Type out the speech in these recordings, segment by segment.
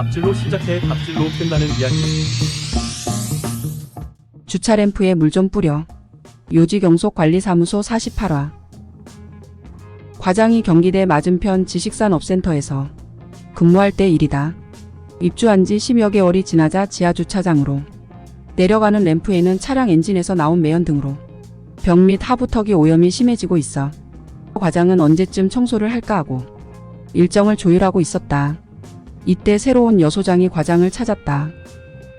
앞질로 시작해 앞질로 끝나는 이야기. 주차 램프에 물 좀 뿌려. 요지경속관리사무소 48화. 과장이 경기대 맞은편 지식산업센터에서 근무할 때 일이다. 입주한 지 10여 개월이 지나자 지하 주차장으로 내려가는 램프에는 차량 엔진에서 나온 매연 등으로 벽및 하부턱이 오염이 심해지고 있어. 과장은 언제쯤 청소를 할까 하고 일정을 조율하고 있었다. 이때 새로운 여소장이 과장을 찾았다.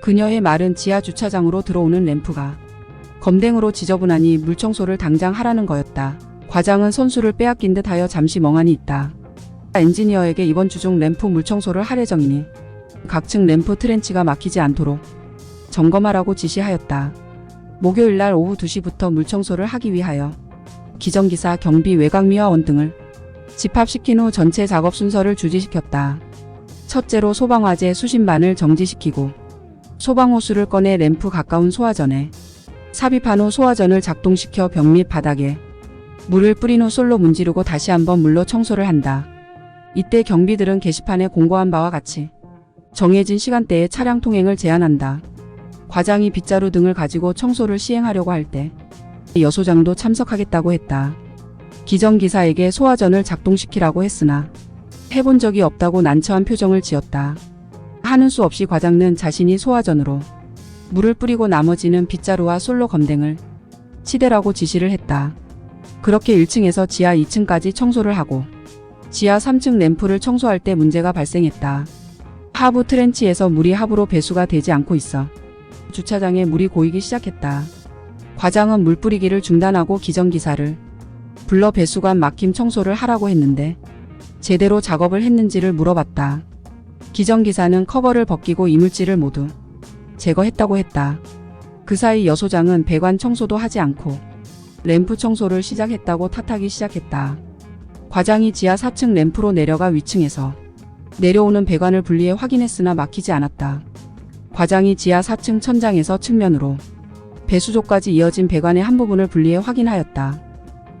그녀의 말은 지하 주차장으로 들어오는 램프가 검댕으로 지저분하니 물 청소를 당장 하라는 거였다. 과장은 손수를 빼앗긴 듯 하여 잠시 멍하니 있다. 엔지니어에게 이번 주 중 램프 물 청소를 할 예정이니 각층 램프 트렌치가 막히지 않도록 점검하라고 지시하였다. 목요일 날 오후 2시부터 물 청소를 하기 위하여 기정기사, 경비, 외곽미화원 등을 집합시킨 후 전체 작업 순서를 주지시켰다. 첫째로 소방화재 수신반을 정지시키고 소방호수를 꺼내 램프 가까운 소화전에 삽입한 후 소화전을 작동시켜 벽 및 바닥에 물을 뿌린 후 솔로 문지르고 다시 한번 물로 청소를 한다. 이때 경비들은 게시판에 공고한 바와 같이 정해진 시간대에 차량 통행을 제한한다. 과장이 빗자루 등을 가지고 청소를 시행하려고 할 때 여소장도 참석하겠다고 했다. 기정기사에게 소화전을 작동시키라고 했으나 해본 적이 없다고 난처한 표정을 지었다. 하는 수 없이 과장은 자신이 소화전으로 물을 뿌리고 나머지는 빗자루와 솔로 검댕을 치대라고 지시를 했다. 그렇게 1층에서 지하 2층까지 청소를 하고 지하 3층 램프를 청소할 때 문제가 발생했다. 하부 트렌치에서 물이 하부로 배수가 되지 않고 있어 주차장에 물이 고이기 시작했다. 과장은 물 뿌리기를 중단하고 기정기사를 불러 배수관 막힘 청소를 하라고 했는데 제대로 작업을 했는지를 물어봤다. 기정기사는 커버를 벗기고 이물질을 모두 제거했다고 했다. 그 사이 여 소장은 배관 청소도 하지 않고 램프 청소를 시작했다고 탓하기 시작했다. 과장이 지하 4층 램프로 내려가 위층에서 내려오는 배관을 분리해 확인했으나 막히지 않았다. 과장이 지하 4층 천장에서 측면으로 배수조까지 이어진 배관의 한 부분을 분리해 확인하였다.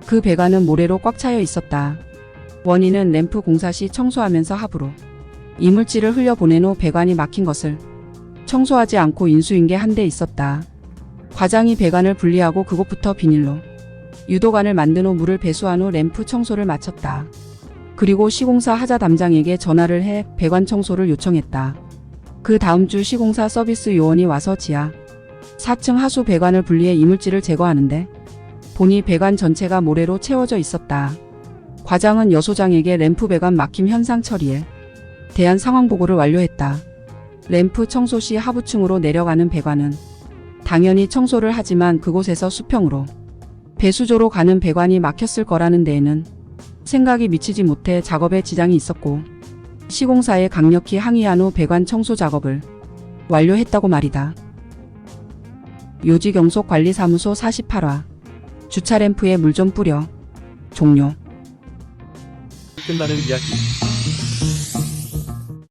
그 배관은 모래로 꽉 차여 있었다. 원인은 램프 공사 시 청소하면서 하부로 이물질을 흘려보낸 후 배관이 막힌 것을 청소하지 않고 인수인 게한대 있었다. 과장이 배관을 분리하고 그곳부터 비닐로 유도관을 만든 후 물을 배수한 후 램프 청소를 마쳤다. 그리고 시공사 하자 담장에게 전화를 해 배관 청소를 요청했다. 그 다음 주 시공사 서비스 요원이 와서 지하 4층 하수 배관을 분리해 이물질을 제거하는데 보니 배관 전체가 모래로 채워져 있었다. 과장은 여 소장에게 램프 배관 막힘 현상 처리에 대한 상황 보고를 완료했다. 램프 청소 시 하부층으로 내려가는 배관은 당연히 청소를 하지만 그곳에서 수평으로 배수조로 가는 배관이 막혔을 거라는 데에는 생각이 미치지 못해 작업에 지장이 있었고 시공사에 강력히 항의한 후 배관 청소 작업을 완료했다고 말이다. 요지경속관리사무소 48화 주차 램프에 물 좀 뿌려 종료 끝나는 이야기.